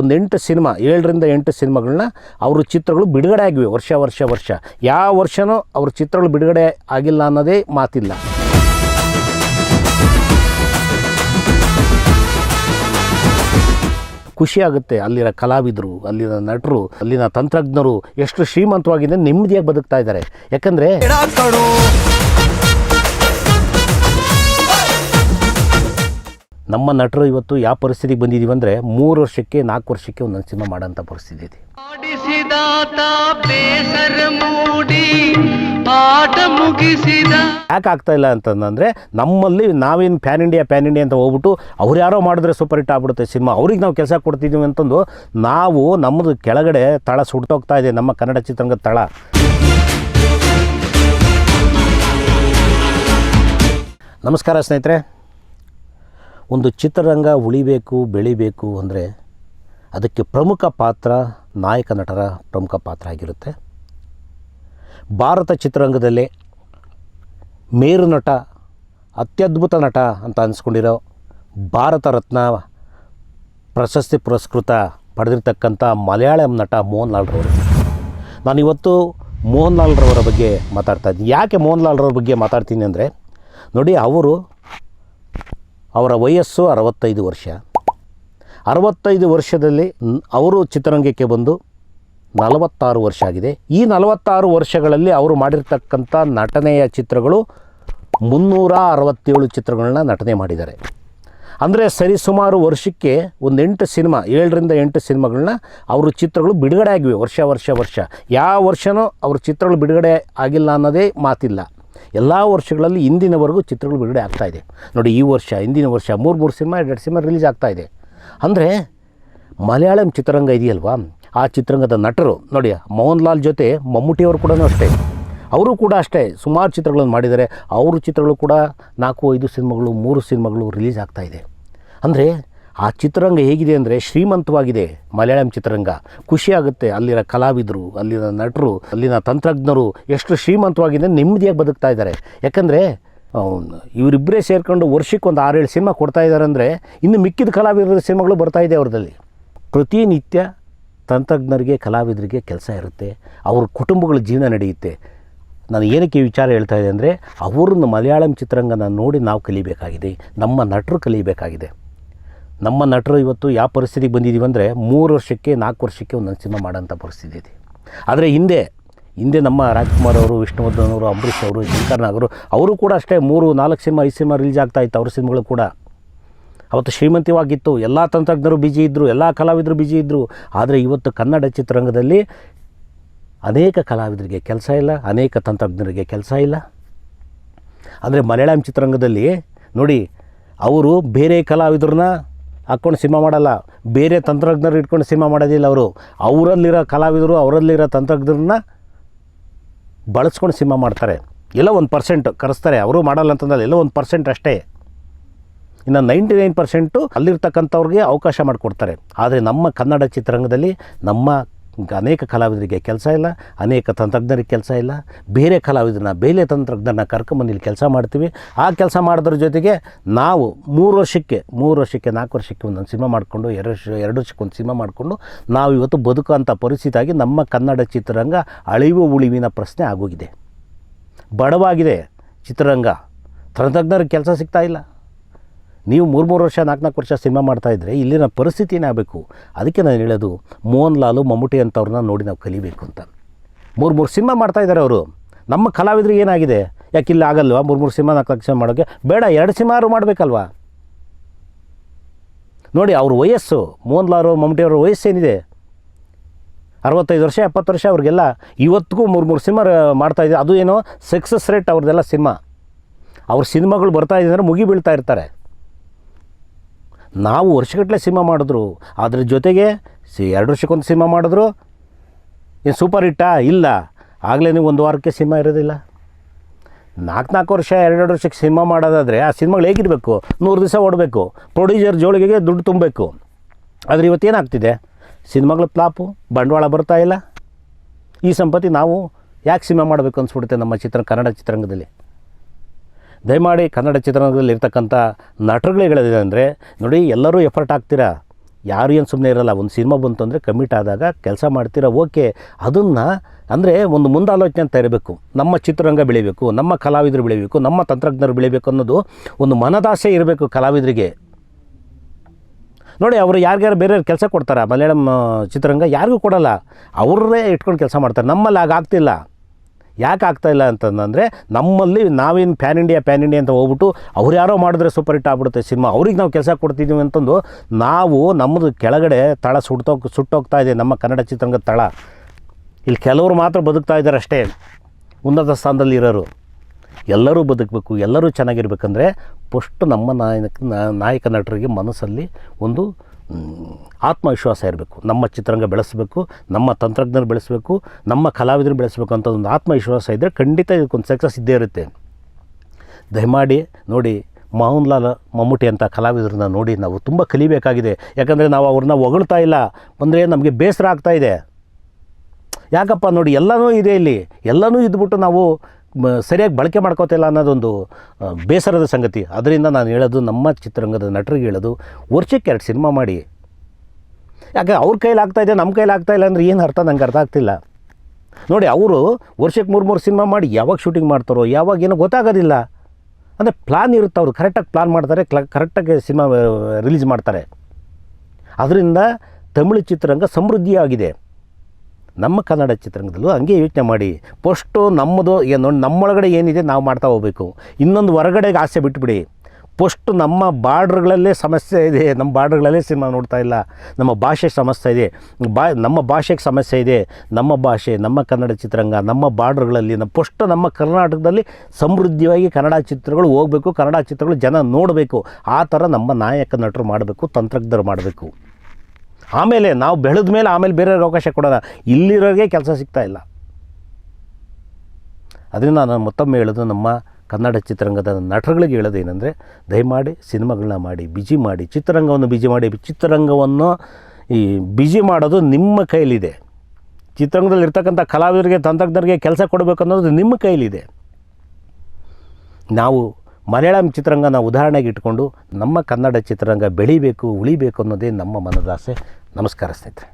ಒಂದು ಎಂಟು ಸಿನಿಮಾ, ಏಳರಿಂದ ಎಂಟು ಸಿನಿಮಾಗಳನ್ನ ಅವ್ರ ಚಿತ್ರಗಳು ಬಿಡುಗಡೆ ಆಗಿವೆ ವರ್ಷ ವರ್ಷ ವರ್ಷ. ಯಾವ ವರ್ಷನೂ ಅವ್ರ ಚಿತ್ರಗಳು ಬಿಡುಗಡೆ ಆಗಿಲ್ಲ ಅನ್ನೋದೇ ಮಾತಿಲ್ಲ. ಖುಷಿ ಆಗುತ್ತೆ ಅಲ್ಲಿನ ಕಲಾವಿದರು, ಅಲ್ಲಿನ ನಟರು, ಅಲ್ಲಿನ ತಂತ್ರಜ್ಞರು ಎಷ್ಟು ಶ್ರೀಮಂತವಾಗಿದೆ ನೆಮ್ಮದಿಯಾಗಿ ಬದುಕ್ತಾ ಇದ್ದಾರೆ. ಯಾಕಂದರೆ ನಮ್ಮ ನಟರು ಇವತ್ತು ಯಾವ ಪರಿಸ್ಥಿತಿಗೆ ಬಂದಿದ್ದೀವಿ ಅಂದರೆ ಮೂರು ವರ್ಷಕ್ಕೆ ನಾಲ್ಕು ವರ್ಷಕ್ಕೆ ಒಂದೊಂದು ಸಿನಿಮಾ ಮಾಡೋಂಥ ಪರಿಸ್ಥಿತಿ ಇದೆ. ಯಾಕೆ ಆಗ್ತಾ ಇಲ್ಲ ಅಂತಂದರೆ ನಮ್ಮಲ್ಲಿ ನಾವೇನು ಪ್ಯಾನ್ ಇಂಡಿಯಾ ಪ್ಯಾನ್ ಇಂಡಿಯಾ ಅಂತ ಹೋಗ್ಬಿಟ್ಟು ಅವ್ರು ಯಾರೋ ಮಾಡಿದ್ರೆ ಸೂಪರ್ ಹಿಟ್ ಆಗ್ಬಿಡುತ್ತೆ ಸಿನಿಮಾ ಅವ್ರಿಗೆ ನಾವು ಕೆಲಸ ಕೊಡ್ತಿದ್ದೀವಿ ಅಂತಂದು ನಾವು ನಮ್ಮದು ಕೆಳಗಡೆ ತಳ ಸುಡ್ತೋಗ್ತಾ ಇದೆ ನಮ್ಮ ಕನ್ನಡ ಚಿತ್ರರಂಗದ ತಳ. ನಮಸ್ಕಾರ ಸ್ನೇಹಿತರೆ. ಒಂದು ಚಿತ್ರರಂಗ ಉಳಿಬೇಕು, ಬೆಳಿಬೇಕು ಅಂದರೆ ಅದಕ್ಕೆ ಪ್ರಮುಖ ಪಾತ್ರ ನಾಯಕ ನಟರ ಪ್ರಮುಖ ಪಾತ್ರ ಆಗಿರುತ್ತೆ. ಭಾರತ ಚಿತ್ರರಂಗದಲ್ಲಿ ಮೇರು ನಟ, ಅತ್ಯದ್ಭುತ ನಟ ಅಂತ ಅನಿಸ್ಕೊಂಡಿರೋ ಭಾರತ ರತ್ನ ಪ್ರಶಸ್ತಿ ಪುರಸ್ಕೃತ ಪಡೆದಿರ್ತಕ್ಕಂಥ ಮಲಯಾಳಂ ನಟ ಮೋಹನ್ ಲಾಲ್ರವರು ನಾನಿವತ್ತು ಮೋಹನ್ ಲಾಲ್ರವರ ಬಗ್ಗೆ ಮಾತಾಡ್ತಾ ಇದ್ದೀನಿ. ಯಾಕೆ ಮೋಹನ್ ಲಾಲ್ರವ್ರ ಬಗ್ಗೆ ಮಾತಾಡ್ತೀನಿ ಅಂದರೆ ನೋಡಿ, ಅವರು ಅವರ ವಯಸ್ಸು ಅರವತ್ತೈದು ವರ್ಷ. ಅರವತ್ತೈದು ವರ್ಷದಲ್ಲಿ ಅವರು ಚಿತ್ರರಂಗಕ್ಕೆ ಬಂದು ನಲವತ್ತಾರು ವರ್ಷ ಆಗಿದೆ. ಈ ನಲವತ್ತಾರು ವರ್ಷಗಳಲ್ಲಿ ಅವರು ಮಾಡಿರ್ತಕ್ಕಂಥ ನಟನೆಯ ಚಿತ್ರಗಳು ಮುನ್ನೂರ ಅರವತ್ತೇಳು ಚಿತ್ರಗಳನ್ನ ನಟನೆ ಮಾಡಿದ್ದಾರೆ. ಅಂದರೆ ಸರಿಸುಮಾರು ವರ್ಷಕ್ಕೆ ಒಂದು ಎಂಟು ಸಿನಿಮಾ, ಏಳರಿಂದ ಎಂಟು ಸಿನಿಮಾಗಳನ್ನ ಅವರು ಚಿತ್ರಗಳು ಬಿಡುಗಡೆ ಆಗಿವೆ ವರ್ಷ ವರ್ಷ ವರ್ಷ. ಯಾವ ವರ್ಷನೂ ಅವ್ರ ಚಿತ್ರಗಳು ಬಿಡುಗಡೆ ಆಗಿಲ್ಲ ಅನ್ನೋದೇ ಮಾತಿಲ್ಲ. ಎಲ್ಲ ವರ್ಷಗಳಲ್ಲಿ ಇಂದಿನವರೆಗೂ ಚಿತ್ರಗಳು ಬಿಡುಗಡೆ ಆಗ್ತಾ ಇದೆ. ನೋಡಿ, ಈ ವರ್ಷ ಹಿಂದಿನ ವರ್ಷ, ಮೂರು ಮೂರು ಸಿನಿಮಾ, ಎರಡು ಸಿನಿಮಾ ರಿಲೀಸ್ ಆಗ್ತಾ ಇದೆ. ಅಂದರೆ, ಮಲಯಾಳಂ ಚಿತ್ರರಂಗ ಇದೆಯಲ್ವಾ? ಆ ಚಿತ್ರರಂಗದ ನಟರು, ನೋಡಿ ಮೋಹನ್ ಲಾಲ್ ಜೊತೆ ಮಮ್ಮೂಟಿಯವರು ಕೂಡ ಅಷ್ಟೇ. ಅವರು ಕೂಡ ಅಷ್ಟೇ, ಸುಮಾರು ಚಿತ್ರಗಳನ್ನು ಮಾಡಿದ್ದಾರೆ. ಅವ್ರ ಚಿತ್ರಗಳು ಕೂಡ ನಾಲ್ಕು, ಐದು ಸಿನಿಮಾಗಳು, ಮೂರು ಸಿನಿಮಾಗಳು ರಿಲೀಸ್ ಆಗ್ತಾಯಿದೆ ಅಂದರೆ ಆ ಚಿತ್ರರಂಗ ಹೇಗಿದೆ ಅಂದರೆ ಶ್ರೀಮಂತವಾಗಿದೆ. ಮಲಯಾಳಂ ಚಿತ್ರರಂಗ. ಖುಷಿಯಾಗುತ್ತೆ ಅಲ್ಲಿನ ಕಲಾವಿದರು, ಅಲ್ಲಿನ ನಟರು, ಅಲ್ಲಿನ ತಂತ್ರಜ್ಞರು ಎಷ್ಟು ಶ್ರೀಮಂತವಾಗಿದೆ ನೆಮ್ಮದಿಯಾಗಿ ಬದುಕ್ತಾ ಇದ್ದಾರೆ. ಯಾಕಂದರೆ ಇವರಿಬ್ಬರೇ ಸೇರಿಕೊಂಡು ವರ್ಷಕ್ಕೆ ಒಂದು ಆರೇಳು ಸಿನಿಮಾ ಕೊಡ್ತಾ ಇದ್ದಾರೆ ಅಂದರೆ ಇನ್ನು ಮಿಕ್ಕಿದ ಕಲಾವಿದರ ಸಿನಿಮಾಗಳು ಬರ್ತಾ ಇದೆ ಅವ್ರದಲ್ಲಿ ಪ್ರತಿನಿತ್ಯ ತಂತ್ರಜ್ಞರಿಗೆ, ಕಲಾವಿದರಿಗೆ ಕೆಲಸ ಇರುತ್ತೆ. ಅವ್ರ ಕುಟುಂಬಗಳ ಜೀವನ ನಡೆಯುತ್ತೆ. ನಾನು ಏನಕ್ಕೆ ವಿಚಾರ ಹೇಳ್ತಾ ಇದ್ದೆ ಅಂದರೆ, ಅವ್ರನ್ನ ಮಲಯಾಳಂ ಚಿತ್ರರಂಗನ ನೋಡಿ ನಾವು ಕಲಿಬೇಕಾಗಿದೆ. ನಮ್ಮ ನಟರು ಕಲಿಬೇಕಾಗಿದೆ. ನಮ್ಮ ನಟರು ಇವತ್ತು ಯಾವ ಪರಿಸ್ಥಿತಿಗೆ ಬಂದಿದ್ದೀವಿ ಅಂದರೆ ಮೂರು ವರ್ಷಕ್ಕೆ, ನಾಲ್ಕು ವರ್ಷಕ್ಕೆ ಒಂದೊಂದು ಸಿನಿಮಾ ಮಾಡೋಂಥ ಪರಿಸ್ಥಿತಿ ಇದೆ. ಆದರೆ ಹಿಂದೆ ಹಿಂದೆ ನಮ್ಮ ರಾಜ್ಕುಮಾರ್ ಅವರು, ವಿಷ್ಣುವರ್ಧನ್ ಅವರು, ಅಂಬರೀಷ್ ಅವರು, ಶಂಕರ್ ಅವರು ಅವರು ಕೂಡ ಅಷ್ಟೇ ಮೂರು, ನಾಲ್ಕು ಸಿನಿಮಾ, ಐದು ಸಿನಿಮಾ ರಿಲೀಸ್ ಆಗ್ತಾ ಇತ್ತು ಅವ್ರ ಸಿನಿಮಾಗಳು ಕೂಡ. ಅವತ್ತು ಶ್ರೀಮಂತವಾಗಿತ್ತು, ಎಲ್ಲ ತಂತ್ರಜ್ಞರು ಬಿಜಿ ಇದ್ದರು ಎಲ್ಲ ಕಲಾವಿದರು ಬಿಜಿ ಇದ್ದರು ಆದರೆ ಇವತ್ತು ಕನ್ನಡ ಚಿತ್ರರಂಗದಲ್ಲಿ ಅನೇಕ ಕಲಾವಿದರಿಗೆ ಕೆಲಸ ಇಲ್ಲ, ಅನೇಕ ತಂತ್ರಜ್ಞರಿಗೆ ಕೆಲಸ ಇಲ್ಲ. ಅಂದರೆ ಮಲಯಾಳಂ ಚಿತ್ರರಂಗದಲ್ಲಿ ನೋಡಿ, ಅವರು ಬೇರೆ ಕಲಾವಿದ್ರನ್ನ ಹಾಕ್ಕೊಂಡು ಸಿನಿಮಾ ಮಾಡಲ್ಲ. ಬೇರೆ ತಂತ್ರಜ್ಞರು ಇಟ್ಕೊಂಡು ಸಿನಿಮಾ ಮಾಡೋದಿಲ್ಲ ಅವರು. ಅವರಲ್ಲಿರೋ ಕಲಾವಿದರು, ಅವರಲ್ಲಿರೋ ತಂತ್ರಜ್ಞರನ್ನ ಬಳಸ್ಕೊಂಡು ಸಿನಿಮಾ ಮಾಡ್ತಾರೆ. ಎಲ್ಲ ಒಂದು ಪರ್ಸೆಂಟ್ ಕರೆಸ್ತಾರೆ. ಅವರು ಮಾಡಲ್ಲ ಅಂತಂದ್ರೆ ಎಲ್ಲ ಒಂದು ಪರ್ಸೆಂಟ್ ಅಷ್ಟೇ. ಇನ್ನು ನೈಂಟಿ ನೈನ್ ಪರ್ಸೆಂಟು ಅಲ್ಲಿರ್ತಕ್ಕಂಥವ್ರಿಗೆ ಅವಕಾಶ ಮಾಡಿಕೊಡ್ತಾರೆ. ಆದರೆ ನಮ್ಮ ಕನ್ನಡ ಚಿತ್ರರಂಗದಲ್ಲಿ ನಮ್ಮ ಅನೇಕ ಕಲಾವಿದರಿಗೆ ಕೆಲಸ ಇಲ್ಲ, ಅನೇಕ ತಂತ್ರಜ್ಞರಿಗೆ ಕೆಲಸ ಇಲ್ಲ, ಬೇರೆ ಕಲಾವಿದರನ್ನ, ಬೇರೆ ತಂತ್ರಜ್ಞರನ್ನ ಕರ್ಕೊಂಬಂದು ಕೆಲಸ ಮಾಡ್ತೀವಿ. ಆ ಕೆಲಸ ಮಾಡೋದ್ರ ಜೊತೆಗೆ ನಾವು ಮೂರು ವರ್ಷಕ್ಕೆ ಮೂರು ವರ್ಷಕ್ಕೆ, ನಾಲ್ಕು ವರ್ಷಕ್ಕೆ ಒಂದೊಂದು ಸಿನಿಮಾ ಮಾಡಿಕೊಂಡು, ಎರಡು ವರ್ಷ, ಎರಡು ವರ್ಷಕ್ಕೆ ಒಂದು ಸಿನಿಮಾ ಮಾಡಿಕೊಂಡು ನಾವು ಇವತ್ತು ಬದುಕುವಂಥ ಪರಿಸ್ಥಿತಿಯಾಗಿ ನಮ್ಮ ಕನ್ನಡ ಚಿತ್ರರಂಗ ಅಳಿವು ಉಳಿವಿನ ಪ್ರಶ್ನೆ ಆಗೋಗಿದೆ. ಬಡವಾಗಿದೆ ಚಿತ್ರರಂಗ. ತಂತ್ರಜ್ಞರಿಗೆ ಕೆಲಸ ಸಿಗ್ತಾ ಇಲ್ಲ. ನೀವು ಮೂರು ಮೂರು ವರ್ಷ, ನಾಲ್ಕು ನಾಲ್ಕು ವರ್ಷ ಸಿನಿಮಾ ಮಾಡ್ತಾಯಿದ್ರೆ ಇಲ್ಲಿನ ಪರಿಸ್ಥಿತಿ ಏನಾಗಬೇಕು? ಅದಕ್ಕೆ ನಾನು ಹೇಳೋದು ಮೋಹನ್ ಲಾಲು ಮಮ್ಮೂಟಿ ಅಂಥವ್ರನ್ನ ನೋಡಿ ನಾವು ಕಲಿಬೇಕು ಅಂತ. ಮೂರು ಮೂರು ಸಿನಿಮಾ ಮಾಡ್ತಾಯಿದ್ದಾರೆ ಅವರು. ನಮ್ಮ ಕಲಾವಿದ್ರಿಗೆ ಏನಾಗಿದೆ? ಯಾಕೆ ಇಲ್ಲಿ ಆಗಲ್ವಾ ಮೂರು ಮೂರು ಸಿನಿಮಾ, ನಾಲ್ಕು ಸಿನಿಮಾ ಮಾಡೋಕ್ಕೆ ಬೇಡ, ಎರಡು ಸಿನಿಮಾರು ಮಾಡಬೇಕಲ್ವಾ? ನೋಡಿ, ಅವ್ರ ವಯಸ್ಸು ಮೋಹನ್ ಲಾಲು ಮಮ್ಮೂಟಿ ಅವ್ರ ವಯಸ್ಸೇನಿದೆ? ಅರವತ್ತೈದು ವರ್ಷ, ಎಪ್ಪತ್ತು ವರ್ಷ ಅವ್ರಿಗೆಲ್ಲ ಇವತ್ತಿಗೂ ಮೂರು ಮೂರು ಸಿನಿಮಾ ಮಾಡ್ತಾಯಿದೆ ಅದು ಏನೋ ಸಕ್ಸಸ್ ರೇಟ್ ಅವ್ರದ್ದೆಲ್ಲ ಸಿನಿಮಾ. ಅವ್ರ ಸಿನಿಮಾಗಳು ಬರ್ತಾಯಿದೆ ಅಂದರೆ ಮುಗಿ ಬೀಳ್ತಾ ಇರ್ತಾರೆ. ನಾವು ವರ್ಷಗಟ್ಟಲೆ ಸಿನಿಮಾ ಮಾಡಿದ್ರು. ಅದ್ರ ಜೊತೆಗೆ ಸಿ ಎರಡು ವರ್ಷಕ್ಕೊಂದು ಸಿನಿಮಾ ಮಾಡಿದ್ರು. ಏನು ಸೂಪರ್ ಹಿಟ್ಟಾ? ಇಲ್ಲ. ಆಗಲೇ ನೀವು ಒಂದು ವಾರಕ್ಕೆ ಸಿನಿಮಾ ಇರೋದಿಲ್ಲ. ನಾಲ್ಕು ನಾಲ್ಕು ವರ್ಷ, ಎರಡೆರಡು ವರ್ಷಕ್ಕೆ ಸಿನಿಮಾ ಮಾಡೋದಾದರೆ ಆ ಸಿನಿಮಾಗಳು ಹೇಗಿರಬೇಕು? ನೂರು ದಿವಸ ಓಡಬೇಕು. ಪ್ರೊಡ್ಯೂಸರ್ ಜೋಳಿಗೆಗೆ ದುಡ್ಡು ತುಂಬಬೇಕು. ಆದರೆ ಇವತ್ತೇನಾಗ್ತಿದೆ ಸಿನಿಮಾಗಳು ಪ್ಲಾಪು ಬಂಡವಾಳ ಬರ್ತಾ ಇಲ್ಲ. ಈ ಸಂಪತ್ತಿ ನಾವು ಯಾಕೆ ಸಿನಿಮಾ ಮಾಡಬೇಕು ಅನಿಸ್ಬಿಡುತ್ತೆ ನಮ್ಮ ಚಿತ್ರ, ಕನ್ನಡ ಚಿತ್ರರಂಗದಲ್ಲಿ? ದಯಮಾಡಿ ಕನ್ನಡ ಚಿತ್ರರಂಗದಲ್ಲಿ ಇರ್ತಕ್ಕಂಥ ನಟರುಗಳೇ ಹೇಳಿದೆ ಅಂದರೆ, ನೋಡಿ, ಎಲ್ಲರೂ ಎಫರ್ಟ್ ಹಾಕ್ತೀರಾ? ಯಾರು ಏನು ಸುಮ್ಮನೆ ಇರಲ್ಲ, ಒಂದು ಸಿನಿಮಾ ಬಂತು ಅಂದರೆ ಕಮಿಟ್ ಆದಾಗ ಕೆಲಸ ಮಾಡ್ತೀರಾ? ಓಕೆ ಅದನ್ನು ಅಂದರೆ ಒಂದು ಮುಂದಾಲೋಚನೆ ಅಂತ ಇರಬೇಕು. ನಮ್ಮ ಚಿತ್ರರಂಗ ಬೆಳಿಬೇಕು, ನಮ್ಮ ಕಲಾವಿದರು ಬೆಳಿಬೇಕು, ನಮ್ಮ ತಂತ್ರಜ್ಞರು ಬೆಳಿಬೇಕು ಅನ್ನೋದು ಒಂದು ಮನದಾಸೆ ಇರಬೇಕು ಕಲಾವಿದರಿಗೆ. ನೋಡಿ, ಅವರು ಯಾರಿಗಾರು ಬೇರೆ ಕೆಲಸ ಕೊಡ್ತಾರೆ? ಮಲಯಾಳಂ ಚಿತ್ರರಂಗ ಯಾರಿಗೂ ಕೊಡಲ್ಲ. ಅವರೇ ಇಟ್ಕೊಂಡು ಕೆಲಸ ಮಾಡ್ತಾರೆ. ನಮ್ಮಲ್ಲಿ ಆಗಾಗ್ತಿಲ್ಲ ಯಾಕೆ ಆಗ್ತಾ ಇಲ್ಲ ಅಂತಂದರೆ ನಮ್ಮಲ್ಲಿ ನಾವೇನು ಪ್ಯಾನ್ ಇಂಡಿಯಾ ಪ್ಯಾನ್ ಇಂಡಿಯಾ ಅಂತ ಹೋಗ್ಬಿಟ್ಟು ಅವ್ರು ಯಾರೋ ಮಾಡಿದ್ರೆ ಸೂಪರ್ ಹಿಟ್ ಆಗ್ಬಿಡುತ್ತೆ ಸಿನಿಮಾ. ಅವ್ರಿಗೆ ನಾವು ಕೆಲಸ ಕೊಡ್ತಿದ್ದೀವಿ ಅಂತಂದು ನಾವು ನಮ್ಮದು ಕೆಳಗಡೆ ತಳ ಸುಟ್ಟೋ ಸುಟ್ಟೋಗ್ತಾ ಇದೆ ನಮ್ಮ ಕನ್ನಡ ಚಿತ್ರರಂಗದ ತಳ. ಇಲ್ಲಿ ಕೆಲವರು ಮಾತ್ರ ಬದುಕ್ತಾ ಇದ್ದಾರೆ ಅಷ್ಟೇ. ಉನ್ನತ ಸ್ಥಾನದಲ್ಲಿ ಇರೋರು. ಎಲ್ಲರೂ ಬದುಕಬೇಕು, ಎಲ್ಲರೂ ಚೆನ್ನಾಗಿರ್ಬೇಕಂದ್ರೆ ಫಸ್ಟು ನಮ್ಮ ನಾಯಕ ನಾಯಕ ನಟರಿಗೆ ಮನಸ್ಸಲ್ಲಿ ಒಂದು ಆತ್ಮವಿಶ್ವಾಸ ಇರಬೇಕು. ನಮ್ಮ ಚಿತ್ರರಂಗ ಬೆಳೆಸಬೇಕು, ನಮ್ಮ ತಂತ್ರಜ್ಞರು ಬೆಳೆಸಬೇಕು, ನಮ್ಮ ಕಲಾವಿದರು ಬೆಳೆಸಬೇಕು ಅಂತ ಒಂದು ಆತ್ಮವಿಶ್ವಾಸ ಇದ್ದರೆ ಖಂಡಿತ ಇದಕ್ಕೊಂದು ಸಕ್ಸಸ್ ಇದ್ದೇ ಇರುತ್ತೆ. ದಯಮಾಡಿ ನೋಡಿ ಮೋಹನ್ ಲಾಲ್ ಮಮ್ಮೂಟಿ ಅಂತ ಕಲಾವಿದರನ್ನ ನೋಡಿ ನಾವು ತುಂಬ ಕಲಿಬೇಕಾಗಿದೆ. ಯಾಕಂದರೆ ನಾವು ಅವ್ರನ್ನ ಹೊಗಳ್ತಾ ಇಲ್ಲ. ಅಂದರೆ ನಮಗೆ ಬೇಸರ ಆಗ್ತಾ ಇದೆ. ಯಾಕಪ್ಪ ನೋಡಿ, ಎಲ್ಲನೂ ಇದೆ ಇಲ್ಲಿ. ಎಲ್ಲನೂ ಇದ್ಬಿಟ್ಟು ನಾವು ಸರಿಯಾಗಿ ಬಳಕೆ ಮಾಡ್ಕೋತಿಲ್ಲ ಅನ್ನೋದೊಂದು ಬೇಸರದ ಸಂಗತಿ. ಅದರಿಂದ ನಾನು ಹೇಳೋದು, ನಮ್ಮ ಚಿತ್ರರಂಗದ ನಟರಿಗೆ ಹೇಳೋದು, ವರ್ಷಕ್ಕೆ ಎರಡು ಸಿನಿಮಾ ಮಾಡಿ. ಯಾಕೆ, ಅವ್ರ ಕೈಲಿ ಆಗ್ತಾ ಇದೆ, ನಮ್ಮ ಕೈಲಿ ಆಗ್ತಾ ಇಲ್ಲ ಅಂದರೆ ಏನು ಅರ್ಥ? ನಂಗೆ ಅರ್ಥ ಆಗ್ತಿಲ್ಲ. ನೋಡಿ, ಅವರು ವರ್ಷಕ್ಕೆ ಮೂರು ಮೂರು ಸಿನಿಮಾ ಮಾಡಿ ಯಾವಾಗ ಶೂಟಿಂಗ್ ಮಾಡ್ತಾರೋ, ಯಾವಾಗ ಏನೋ ಗೊತ್ತಾಗೋದಿಲ್ಲ. ಅಂದರೆ ಪ್ಲಾನ್ ಇರುತ್ತೆ ಅವರು, ಕರೆಕ್ಟಾಗಿ ಪ್ಲಾನ್ ಮಾಡ್ತಾರೆ, ಕ್ಲ, ಕರೆಕ್ಟಾಗಿ ಸಿನಿಮಾ ರಿಲೀಸ್ ಮಾಡ್ತಾರೆ. ಅದರಿಂದ ತಮಿಳು ಚಿತ್ರರಂಗ ಸಮೃದ್ಧಿಯಾಗಿದೆ. ನಮ್ಮ ಕನ್ನಡ ಚಿತ್ರರಂಗದಲ್ಲೂ ಹಂಗೆ ಯೋಚನೆ ಮಾಡಿ ಫಸ್ಟು ನಮ್ಮದು ಏನು ನಮ್ಮೊಳಗಡೆ ಏನಿದೆ ನಾವು ಮಾಡ್ತಾ ಹೋಗಬೇಕು. ಇನ್ನೊಂದು ಹೊರಗಡೆಗೆ ಆಸೆ ಬಿಟ್ಬಿಡಿ. ಫಸ್ಟು ನಮ್ಮ ಬಾರ್ಡ್ರ್ಗಳಲ್ಲೇ ಸಮಸ್ಯೆ ಇದೆ, ನಮ್ಮ ಬಾರ್ಡ್ರ್ಗಳಲ್ಲೇ ಸಿನಿಮಾ ನೋಡ್ತಾ ಇಲ್ಲ. ನಮ್ಮ ಭಾಷೆ ಸಮಸ್ಯೆ ಇದೆ. ಬಾ, ನಮ್ಮ ಭಾಷೆಗೆ ಸಮಸ್ಯೆ ಇದೆ. ನಮ್ಮ ಭಾಷೆ, ನಮ್ಮ ಕನ್ನಡ ಚಿತ್ರರಂಗ, ನಮ್ಮ ಬಾರ್ಡ್ರ್ಗಳಲ್ಲಿ, ನಮ್ಮ ಫಸ್ಟ್ ನಮ್ಮ ಕರ್ನಾಟಕದಲ್ಲಿ ಸಮೃದ್ಧಿಯಾಗಿ ಕನ್ನಡ ಚಿತ್ರಗಳು ಹೋಗಬೇಕು, ಕನ್ನಡ ಚಿತ್ರಗಳು ಜನ ನೋಡಬೇಕು. ಆ ಥರ ನಮ್ಮ ನಾಯಕ ನಟರು ಮಾಡಬೇಕು, ತಂತ್ರಜ್ಞರು ಮಾಡಬೇಕು. ಆಮೇಲೆ ನಾವು ಬೆಳೆದ ಮೇಲೆ ಆಮೇಲೆ ಬೇರೆಯವ್ರಿಗೆ ಅವಕಾಶ ಕೊಡೋಣ ಇಲ್ಲಿರೋರಿಗೆ ಕೆಲಸ ಸಿಗ್ತಾ ಇಲ್ಲ. ಅದರಿಂದ ನಾನು ಮತ್ತೊಮ್ಮೆ ಹೇಳೋದು, ನಮ್ಮ ಕನ್ನಡ ಚಿತ್ರರಂಗದ ನಟರುಗಳಿಗೆ ಹೇಳೋದು ಏನಂದರೆ, ದಯಮಾಡಿ ಸಿನಿಮಾಗಳನ್ನ ಮಾಡಿ ಬಿಜಿ ಮಾಡಿ, ಚಿತ್ರರಂಗವನ್ನು ಬಿಜಿ ಮಾಡಿ, ಚಿತ್ರರಂಗವನ್ನು ಈ ಬಿಜಿ ಮಾಡೋದು ನಿಮ್ಮ ಕೈಲಿದೆ ಚಿತ್ರರಂಗದಲ್ಲಿ ಇರ್ತಕ್ಕಂಥ ಕಲಾವಿದರಿಗೆ, ತಂತ್ರಜ್ಞರಿಗೆ ಕೆಲಸ ಕೊಡಬೇಕು ಅನ್ನೋದು ನಿಮ್ಮ ಕೈಲಿದೆ ನಾವು ಮಲಯಾಳಂ ಚಿತ್ರರಂಗನ ಉದಾಹರಣೆಗೆ ಇಟ್ಕೊಂಡು ನಮ್ಮ ಕನ್ನಡ ಚಿತ್ರರಂಗ ಬೆಳಿಬೇಕು, ಉಳಿಬೇಕು ಅನ್ನೋದೇ ನಮ್ಮ ಮನದಾಸೆ. ನಮಸ್ಕಾರ ಸ್ನೇಹಿತರೆ.